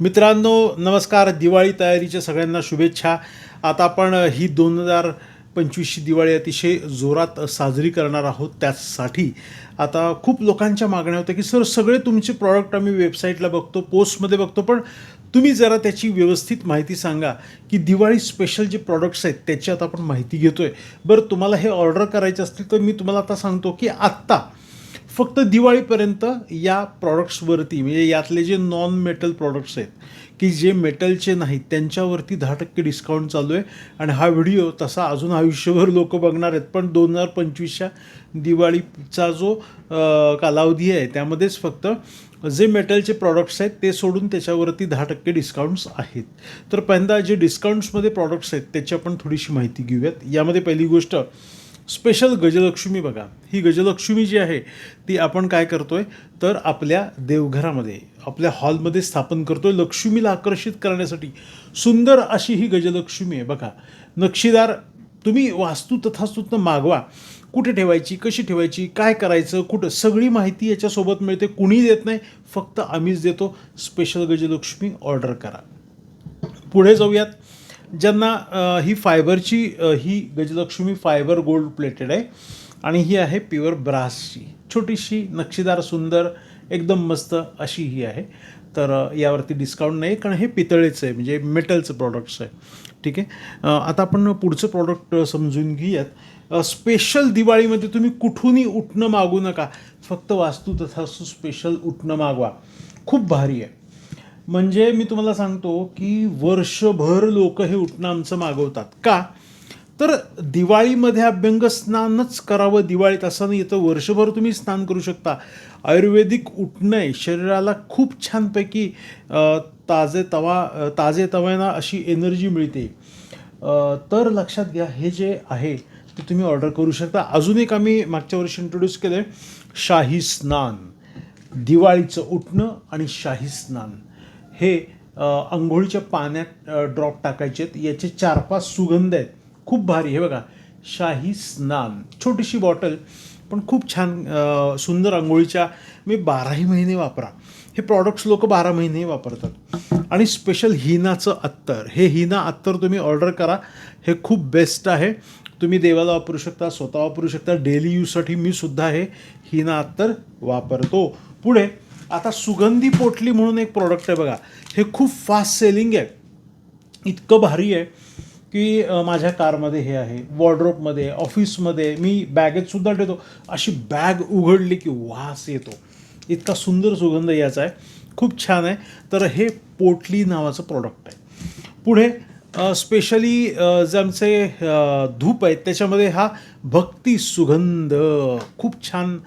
मित्रांनो नमस्कार. दिवाळी तयारीच्या सगळ्यांना शुभेच्छा. आता आपण ही दोन हजार पंचवीसची दिवाळी अतिशय जोरात साजरी करणार आहोत त्यासाठी आता खूप लोकांच्या मागण्या होत्या की सर सगळे तुमचे प्रॉडक्ट आम्ही वेबसाईटला बघतो पोस्टमध्ये बघतो पण तुम्ही जरा त्याची व्यवस्थित माहिती सांगा की दिवाळी स्पेशल जे प्रॉडक्ट्स आहेत त्याची आता आपण माहिती घेतो आहे बरं तुम्हाला हे ऑर्डर करायचे असतील तर मी तुम्हाला आता सांगतो की आत्ता फक्त दिवाळीपर्यंत या प्रॉडक्ट्सवरती म्हणजे यातले जे नॉन मेटल प्रॉडक्ट्स आहेत की जे मेटलचे नाहीत त्यांच्यावरती दहा टक्के डिस्काउंट चालू आहे. आणि हा व्हिडिओ तसा अजून आयुष्यभर लोक बघणार आहेत. पण दोन हजार पंचवीसच्या दिवाळीचा जो कालावधी आहे त्यामध्येच फक्त जे मेटलचे प्रॉडक्ट्स आहेत ते सोडून त्याच्यावरती दहा टक्के डिस्काउंट्स आहेत. तर पहिल्यांदा जे डिस्काउंट्समध्ये प्रॉडक्ट्स आहेत त्याची आपण थोडीशी माहिती घेऊयात. यामध्ये पहिली गोष्ट स्पेशल गजलक्ष्मी बघा. ही गजलक्ष्मी जी आहे ती आपण काय करतो आहे तर आपल्या देवघरामध्ये आपल्या हॉलमध्ये स्थापन करतो आहे लक्ष्मीला आकर्षित करण्यासाठी. सुंदर अशी ही गजलक्ष्मी आहे बघा. नक्षीदार तुम्ही वास्तू तथास्तूतनं मागवा. कुठे ठेवायची कशी ठेवायची काय करायचं कुठं? सगळी माहिती याच्यासोबत मिळते. कुणी देत नाही फक्त आम्हीच देतो. स्पेशल गजलक्ष्मी ऑर्डर करा. पुढे जाऊयात. ज्यांना ही फायबरची ही गजलक्ष्मी फायबर गोल्ड प्लेटेड आहे आणि ही आहे प्युअर ब्रासची. छोटीशी नक्षीदार सुंदर एकदम मस्त अशी ही आहे. तर यावरती डिस्काउंट नाही कारण हे पितळेचं आहे म्हणजे मेटलचं प्रॉडक्ट्स आहे. ठीक आहे? आता आपण पुढचं प्रॉडक्ट समजून घेऊयात. स्पेशल दिवाळीमध्ये तुम्ही कुठूनही उठणं मागू नका. फक्त वास्तू तथा स्पेशल उठणं मागवा. खूप भारी आहे. म्हणजे मी तुम्हाला सांगतो की वर्षभर लोक हे उठणं आमचं मागवतात. का? तर दिवाळीमध्ये अभ्यंग स्नानच करावं दिवाळीत असं नाही तर वर्षभर तुम्ही स्नान करू शकता. आयुर्वेदिक उठणं आहे शरीराला खूप छानपैकी ताजे तवा ताजे तव्याना अशी एनर्जी मिळते. तर लक्षात घ्या हे जे आहे ते तुम्ही ऑर्डर करू शकता. अजून एक आम्ही मागच्या वर्षी इंट्रोड्यूस केलं आहे शाही स्नान. दिवाळीचं उठणं आणि शाही स्नान. हे आंघोळीच्या पाण्यात ड्रॉप टाकायचे आहेत. याचे चार पाच सुगंध आहेत. खूप भारी. हे बघा शाही स्नान. छोटीशी बॉटल पण खूप छान सुंदर आंघोळीच्या. मी बाराही महिने वापरा. हे प्रॉडक्ट्स लोक बारा महिने वापरतात. आणि स्पेशल हिनाचं अत्तर. हे हिना अत्तर तुम्ही ऑर्डर करा. हे खूप बेस्ट आहे. तुम्ही देवाला वापरू शकता स्वतः वापरू शकता. डेली यूजसाठी मी सुद्धा हे हिना अत्तर वापरतो. पुढे आता सुगंधी पोटली म्हणून एक प्रॉडक्ट आहे बघा. हे खूप फास्ट सेलिंग आहे. इतकं भारी आहे की माझ्या कारमध्ये हे आहे वॉर्ड्रोपमध्ये ऑफिसमध्ये मी बॅगेत सुद्धा ठेवतो. अशी बॅग उघडली की वास येतो. इतका सुंदर सुगंध याचा आहे. खूप छान आहे. तर हे पोटली नावाचं प्रॉडक्ट आहे. पुढे स्पेशली जे आमचे धूप आहेत त्याच्यामध्ये हा भक्ती सुगंध. खूप छान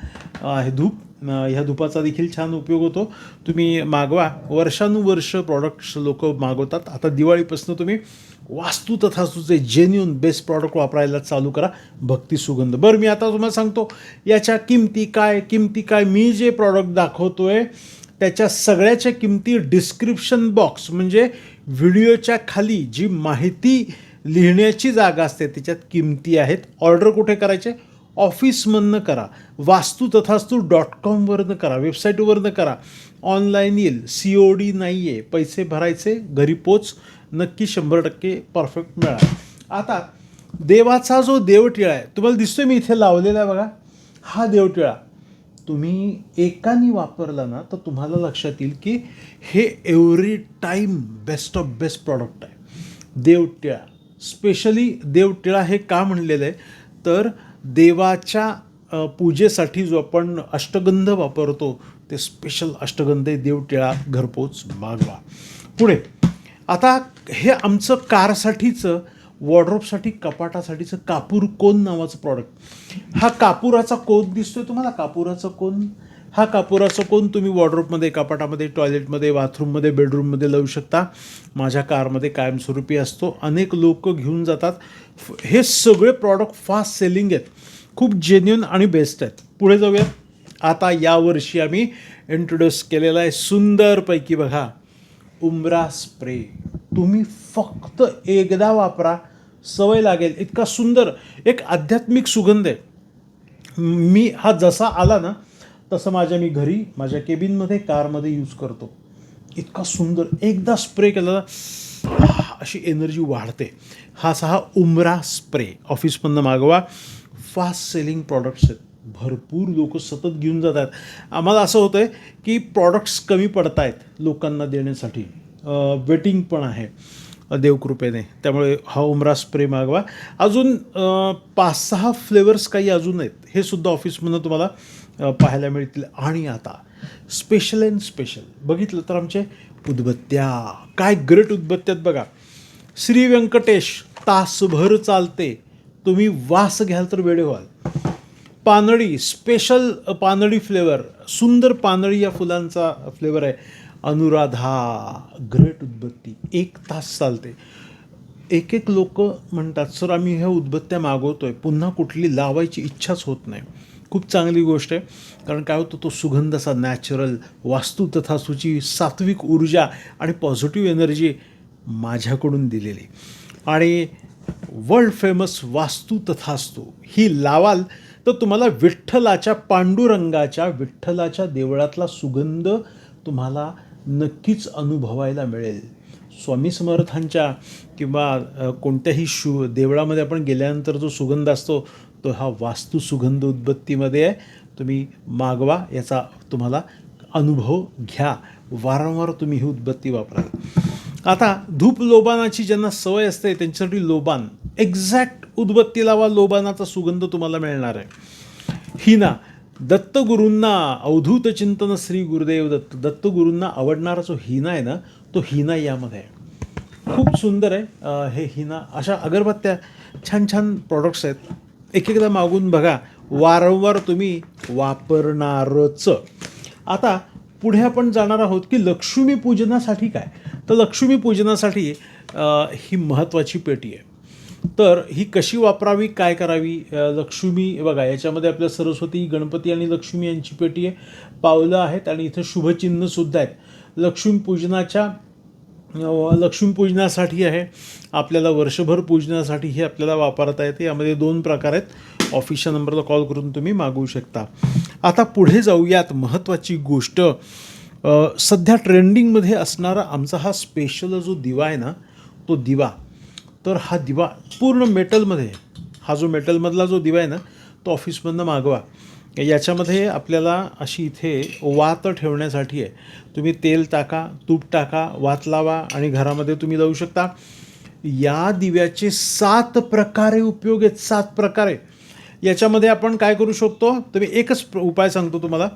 आहे धूप. ह्या धुपाचा देखील छान उपयोग होतो. तुम्ही मागवा. वर्षानुवर्ष प्रॉडक्ट्स लोक मागवतात. आता दिवाळीपासून तुम्ही वास्तू तथास्तूचे जेन्युन बेस्ट प्रॉडक्ट वापरायला चालू करा. भक्ती सुगंध. बरं मी आता तुम्हाला सांगतो. याच्या किमती काय? किमती काय? मी जे प्रॉडक्ट दाखवतो आहे त्याच्या सगळ्याच्या किमती डिस्क्रिप्शन बॉक्स म्हणजे व्हिडिओच्या खाली जी माहिती लिहिण्याची जागा असते त्याच्यात किमती आहेत. ऑर्डर कुठे करायचे? ऑफिसमधनं करा. वास्तू तथास्तू डॉट कॉमवरनं करा वेबसाईटवरनं करा. ऑनलाईन येईल. सी ओ डी नाही आहे पैसे भरायचे घरी पोच. नक्की शंभर टक्के परफेक्ट मिळाल. आता देवाचा जो देवटिळा आहे तुम्हाला दिसतोय मी इथे लावलेला आहे बघा. हा देवटिळा. तुम्ही एकाने वापरला ना तर तुम्हाला लक्षात येईल की हे every time best of best product आहे. देवटिळा. स्पेशली देवटिळा हे का म्हणलेलं आहे? तर देवाच्या पूजेसाठी जो आपण अष्टगंध वापरतो ते स्पेशल अष्टगंध आहे देवटिळा घरपोच मागवा. पुढे आता हे आमचं कारसाठीचं वॉर्ड्रोपसाठी कपाटासाठीचं कापूर कोन नावाचं प्रॉडक्ट हा कापुराचा कोन दिसतोय तुम्हाला? कापुराचा कोन हा कापूराचं कोण तुम्ही वॉर्ड्रोपमध्ये कपाटामध्ये टॉयलेटमध्ये बाथरूममध्ये बेडरूममध्ये लावू शकता. माझ्या कारमध्ये कायमस्वरूपी असतो. अनेक लोक घेऊन जातात. हे सगळे प्रॉडक्ट फास्ट सेलिंग आहेत. खूप जेन्युन आणि बेस्ट आहेत. पुढे जाऊया. आता यावर्षी आम्ही इंट्रोड्यूस केलेला आहे सुंदरपैकी बघा. उमरा स्प्रे तुम्ही फक्त एकदा वापरा. सवय लागेल. इतका सुंदर. एक आध्यात्मिक सुगंध आहे. मी हा जसा आला ना तसं माझ्या मी घरी माझ्या केबिनमध्ये कारमध्ये यूज करतो. इतका सुंदर एकदा स्प्रे केला अशी एनर्जी वाढते. हा असा हा उमरा स्प्रे ऑफिसमधनं मागवा. फास्ट सेलिंग प्रॉडक्ट्स आहेत. भरपूर लोक सतत घेऊन जातात. आम्हाला असं होतं आहे की प्रॉडक्ट्स कमी पडत आहेत लोकांना देण्यासाठी. वेटिंग पण आहे. देवकृपेने त्यामुळे हा उमरा स्प्रे मागवा. अजून पाच सहा फ्लेवर्स काही अजून आहेत. हे सुद्धा ऑफिसमधनं तुम्हाला पाहायला मिळतील. आणि आता स्पेशल अँड स्पेशल बघितलं तर आमचे उदबत्त्या. काय ग्रेट उदबत्त्यात बघा. श्री व्यंकटेश तासभर चालते. तुम्ही वास घ्याल तर वेळे व्हाल. पानळी स्पेशल पानळी फ्लेवर सुंदर पानळी या फुलांचा फ्लेवर आहे. अनुराधा ग्रेट उदबत्ती. एक तास चालते. एक एक लोक म्हणतात सर आम्ही ह्या उदबत्त्या आहे पुन्हा कुठली लावायची इच्छाच होत नाही. खूप चांगली गोष्ट आहे. कारण काय होतं तो सुगंध असा नॅचरल वास्तू तथा सुची सात्विक ऊर्जा आणि पॉझिटिव्ह एनर्जी माझ्याकडून दिलेली. आणि वर्ल्ड फेमस वास्तू तथास्तू ही लावाल तर तुम्हाला विठ्ठलाच्या पांडुरंगाच्या विठ्ठलाच्या देवळातला सुगंध तुम्हाला नक्कीच अनुभवायला मिळेल. स्वामी समर्थांच्या किंवा कोणत्याही शु देवळामध्ये आपण गेल्यानंतर जो सुगंध असतो तो हा वास्तू सुगंध उदबत्तीमध्ये आहे तुम्ही मागवा याचा तुम्हाला अनुभव घ्या. वारंवार तुम्ही ही उदबत्ती वापरा. आता धूप लोबानाची ज्यांना सवय असते त्यांच्यासाठी लोबान एक्झॅक्ट उदबत्ती लावा लोबानाचा सुगंध तुम्हाला मिळणार आहे. हिना दत्तगुरूंना अवधूत चिंतन श्री गुरुदेव दत्त दत्तगुरूंना आवडणारा जो हिना आहे ना तो हिना यामध्ये आहे. खूप सुंदर आहे. हे हिना अशा अगरबत्त्या छान छान प्रॉडक्ट्स आहेत. एक एकदा मागून बघा वारंवार तुम्ही वापरणारच. आता पुढे आपण जाणार आहोत की लक्ष्मी पूजनासाठी काय? तर लक्ष्मी पूजनासाठी ही महत्त्वाची पेटी आहे. तर ही कशी वापरावी काय करावी? लक्ष्मी बघा याच्यामध्ये आपल्या सरस्वती गणपती आणि लक्ष्मी यांची पेटी आहे. पावलं आहेत आणि इथं शुभचिन्हसुद्धा आहेत. लक्ष्मी पूजनाच्या लक्ष्मीपूजनासाठी आहे. आपल्याला वर्षभर पूजनासाठी हे आपल्याला वापरता येते. यामध्ये दोन प्रकार आहेत. ऑफिसच्या नंबरला कॉल करून तुम्ही मागवू शकता. आता पुढे जाऊयात. महत्त्वाची गोष्ट सध्या ट्रेंडिंगमध्ये असणारा आमचा हा स्पेशल जो दिवा आहे ना तो दिवा. तर हा दिवा पूर्ण मेटलमध्ये हा जो मेटलमधला जो दिवा आहे ना तो ऑफिसमधनं मागवा. याच्यामध्ये आपल्याला अशी इथे वात ठेवण्यासाठी आहे. तुम्ही तेल टाका तूप टाका वात लावा आणि घरामध्ये तुम्ही जाऊ शकता. या दिव्याचे सात प्रकारे उपयोग आहेत. सात प्रकारे. याच्यामध्ये आपण काय करू शकतो? तर मी एकच उपाय सांगतो तुम्हाला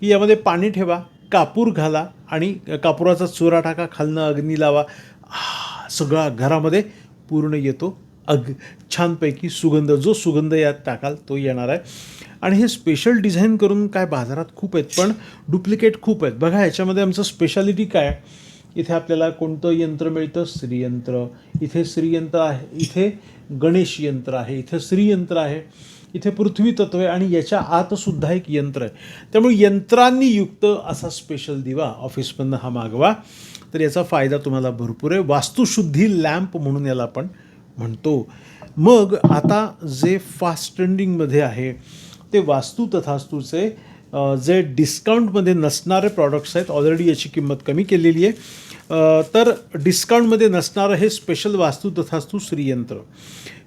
की यामध्ये पाणी ठेवा कापूर घाला आणि कापुराचा चुरा टाका खालनं अग्नी लावा. सगळा घरामध्ये पूर्ण येतो. अग छानपैकी सुगंध जो सुगंध यात टाकाल तो येणार आहे. आणि हे स्पेशल डिझाईन करून काय बाजारात खूप आहेत पण डुप्लिकेट खूप आहेत. बघा याच्यामध्ये आमचं स्पेशालिटी काय? इथे आपल्याला कोणतं यंत्र मिळतं? श्रीयंत्र. इथे श्रीयंत्र आहे इथे गणेश यंत्र आहे इथे श्रीयंत्र आहे इथे पृथ्वी तत्व आहे आणि याच्या आतसुद्धा एक यंत्र आहे. त्यामुळे यंत्रांनी युक्त असा स्पेशल दिवा ऑफिसमधनं हा मागवा. तर याचा फायदा तुम्हाला भरपूर आहे. वास्तुशुद्धी लॅम्प म्हणून याला आपण म्हणतो. मग आता जे फास्ट ट्रेंडिंगमध्ये आहे ते वास्तू तथास्तूचे जे डिस्काउंटमध्ये नसणारे प्रॉडक्ट्स आहेत ऑलरेडी याची किंमत कमी केलेली आहे. तर डिस्काउंटमध्ये नसणारं हे स्पेशल वास्तू तथास्तू श्रीयंत्र.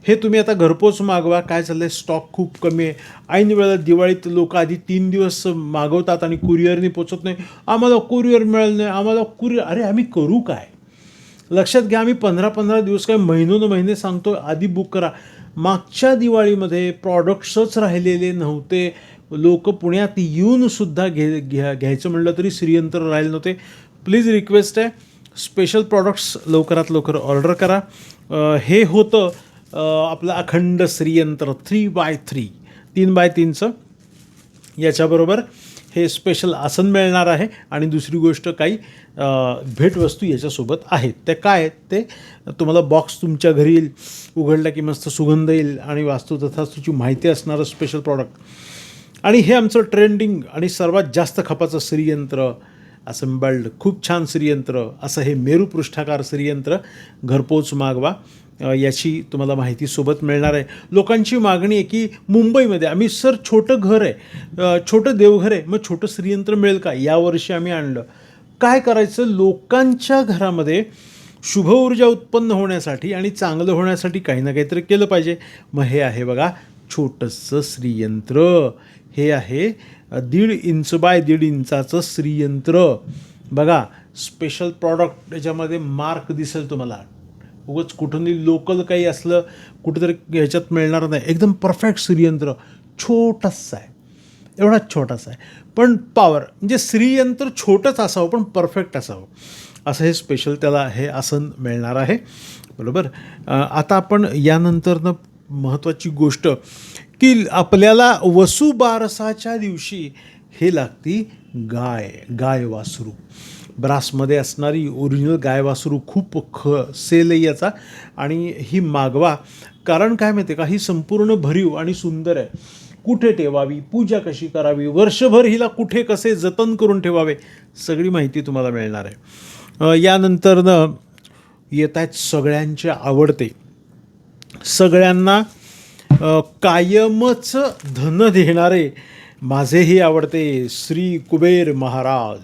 हे तुम्ही आता घरपोच मागवा काय चाललं आहे स्टॉक खूप कमी आहे. ऐन वेळेला दिवाळीत लोक आधी तीन दिवस मागवतात आणि कुरिअरनी पोचत नाही. आम्हाला कुरिअर मिळालं नाही आम्हाला कुरिअर अरे आम्ही करू काय? लक्षात घ्या आम्ही पंधरा पंधरा दिवस काय महिनोन महिने सांगतो आधी बुक करा. मागच्या दिवाळीमध्ये प्रॉडक्ट्सच राहिलेले नव्हते. लोक पुण्यात येऊनसुद्धा घे घ्या घ्यायचं म्हणलं तरी श्रीयंत्र राहिले नव्हते. प्लीज रिक्वेस्ट आहे. स्पेशल प्रॉडक्ट्स लवकरात लवकर ऑर्डर करा. हे होतं आपलं अखंड श्रीयंत्र थ्री बाय थ्री तीन बाय तीनचं. याच्याबरोबर हे स्पेशल आसन मिळणार आहे. आणि दुसरी गोष्ट काही भेटवस्तू याच्यासोबत आहेत. त्या काय आहेत? ते तुम्हाला बॉक्स तुमच्या घरी येईल उघडला की मस्त सुगंध येईल आणि वास्तू तथास्तूची माहिती असणारं स्पेशल प्रॉडक्ट आणि हे आमचं ट्रेंडिंग आणि सर्वात जास्त खपाचं श्रीयंत्र असेंबल्ड खूप छान श्रीयंत्र असं हे मेरू पृष्ठाकार श्रीयंत्र घरपोच मागवा. याची तुम्हाला माहिती सोबत मिळणार आहे. लोकांची मागणी आहे की मुंबईमध्ये आम्ही सर छोटं घर आहे छोटं देवघर आहे मग छोटं श्रीयंत्र मिळेल का? यावर्षी आम्ही आणलं. काय करायचं? लोकांच्या घरामध्ये शुभ ऊर्जा उत्पन्न होण्यासाठी आणि चांगलं होण्यासाठी काही ना काहीतरी केलं पाहिजे. मग हे आहे बघा छोटंसं श्रीयंत्र. हे आहे दीड इंच बाय दीड इंचाचं श्रीयंत्र. बघा स्पेशल प्रॉडक्ट याच्यामध्ये मार्क दिसेल तुम्हाला. उगाच कुठूनही लोकल काही असलं कुठेतरी ह्याच्यात मिळणार नाही. एकदम परफेक्ट श्रीयंत्र. छोटंसं आहे. एवढाच छोटासा आहे. पण पॉवर म्हणजे श्रीयंत्र छोटंच असावं पण परफेक्ट असावं. असं हे स्पेशल त्याला हे आसन मिळणार आहे. बरोबर? आता आपण यानंतरनं महत्त्वाची गोष्ट की आपल्याला वसुबारसाच्या दिवशी हे लागती गाय गाय वासरू. ब्रासमध्ये असणारी ओरिजिनल गाय वासरू खूप ख सेलही याचा आणि ही मागवा. कारण काय माहिती आहे का? ही संपूर्ण भरीव आणि सुंदर आहे. कुठे ठेवावी? पूजा कशी करावी? वर्षभर हिला कुठे कसे जतन करून ठेवावे? सगळी माहिती तुम्हाला मिळणार आहे. यानंतरनं येत आहेत सगळ्यांचे आवडते. सगळ्यांना कायमच धन देणारे माझेही आवडते श्री कुबेर महाराज.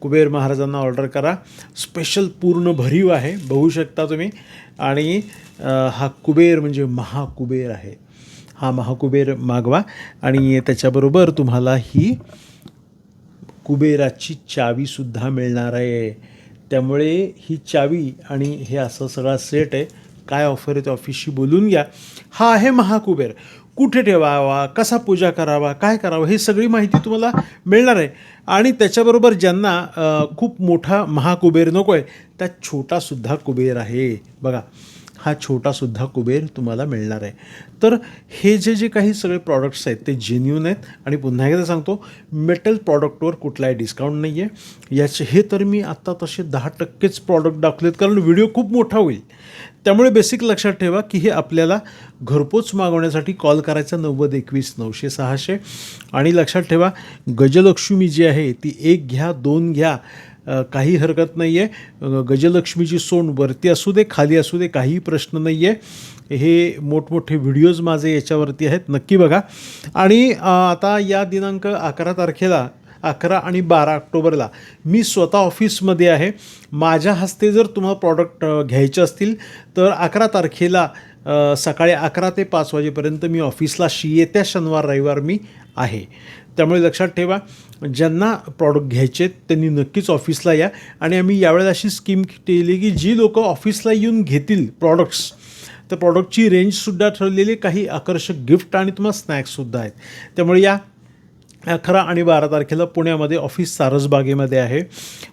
कुबेर महाराजांना ऑर्डर करा. स्पेशल पूर्ण भरीव आहे बघू शकता तुम्ही. आणि हा कुबेर म्हणजे महाकुबेर आहे. हा महाकुबेर मागवा. आणि त्याच्याबरोबर तुम्हाला ही कुबेराची चावीसुद्धा मिळणार आहे. त्यामुळे ही चावी आणि हे असं सगळा सेट आहे. काय ऑफर आहे ते ऑफिसशी बोलून घ्या. हा आहे महाकुबेर. कुठे ठेवावा कसा पूजा करावा काय करावं हे सगळी माहिती तुम्हाला मिळणार आहे. आणि त्याच्याबरोबर ज्यांना खूप मोठा महाकुबेर नको आहे त्यात छोटासुद्धा कुबेर आहे. बघा हा छोटासुद्धा कुबेर तुम्हाला मिळणार आहे. तर हे जे जे काही सगळे प्रॉडक्ट्स आहेत ते जेन्युन आहेत. आणि पुन्हा एकदा सांगतो मेटल प्रॉडक्टवर कुठलाही डिस्काउंट नाही आहे याचे हे तर मी आत्ता तसे दहा टक्केच प्रॉडक्ट दाखवलेत कारण व्हिडिओ खूप मोठा होईल. त्यामुळे बेसिक लक्षात ठेवा की हे आपल्याला घरपोच मागवण्यासाठी कॉल करायचा नव्वद एकवीस नऊशे सहाशे. आणि लक्षात ठेवा गजलक्ष्मी जी आहे ती एक घ्या दोन घ्या काही हरकत नाही आहे गजलक्ष्मीची सोंड वरती असू दे खाली असू दे काही प्रश्न नाही आहे हे मोठमोठे व्हिडिओज माझे याच्यावरती आहेत नक्की बघा. आणि आता या दिनांक अकरा तारखेला अकरा आणि बारा ऑक्टोबरला. मी स्वतः ऑफिसमध्ये आहे. माझ्या हस्ते जर तुम्हाला प्रॉडक्ट घ्यायचे असतील तर अकरा तारखेला सकाळी अकरा ते पाच वाजेपर्यंत मी ऑफिसला शी येत्या शनिवार रविवार मी आहे. त्यामुळे लक्षात ठेवा ज्यांना प्रॉडक्ट घ्यायचे आहेत त्यांनी नक्कीच ऑफिसला या. आणि आम्ही यावेळेला अशी स्कीम केली की जी लोक ऑफिसला येऊन घेतील प्रॉडक्ट्स तर प्रॉडक्टची रेंजसुद्धा ठरलेली. काही आकर्षक गिफ्ट आणि तुम्हाला स्नॅक्ससुद्धा आहेत. त्यामुळे या अकरा आणि बारा तारखेला पुण्यामध्ये ऑफिस सारसबागेमध्ये आहे.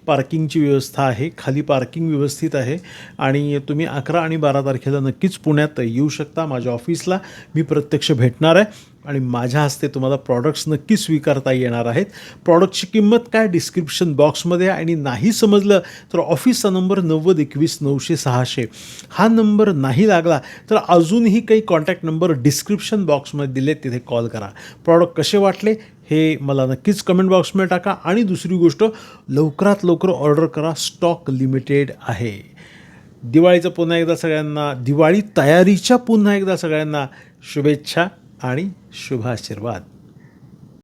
पार्किंगची व्यवस्था आहे. खाली पार्किंग व्यवस्थित आहे. आणि तुम्ही अकरा आणि बारा तारखेला नक्कीच पुण्यात येऊ शकता. माझ्या ऑफिसला मी प्रत्यक्ष भेटणार आहे. आणि माझ्या हस्ते तुम्हाला प्रॉडक्ट्स नक्की स्वीकारता येणार आहेत. प्रॉडक्टची किंमत काय डिस्क्रिप्शन बॉक्समध्ये आहे आणि नाही समजलं तर ऑफिसचा नंबर नव्वद एकवीस नऊशे सहाशे. हा नंबर नाही लागला तर अजूनही काही कॉन्टॅक्ट नंबर डिस्क्रिप्शन बॉक्समध्ये दिले तिथे कॉल करा. प्रॉडक्ट कसे वाटले हे मला नक्कीच कमेंट बॉक्समध्ये टाका. आणि दुसरी गोष्ट लवकरात लवकर ऑर्डर करा. स्टॉक लिमिटेड आहे. दिवाळीचं पुन्हा एकदा सगळ्यांना दिवाळी तयारीच्या पुन्हा एकदा सगळ्यांना शुभेच्छा. आणि शुभाशीर्वाद.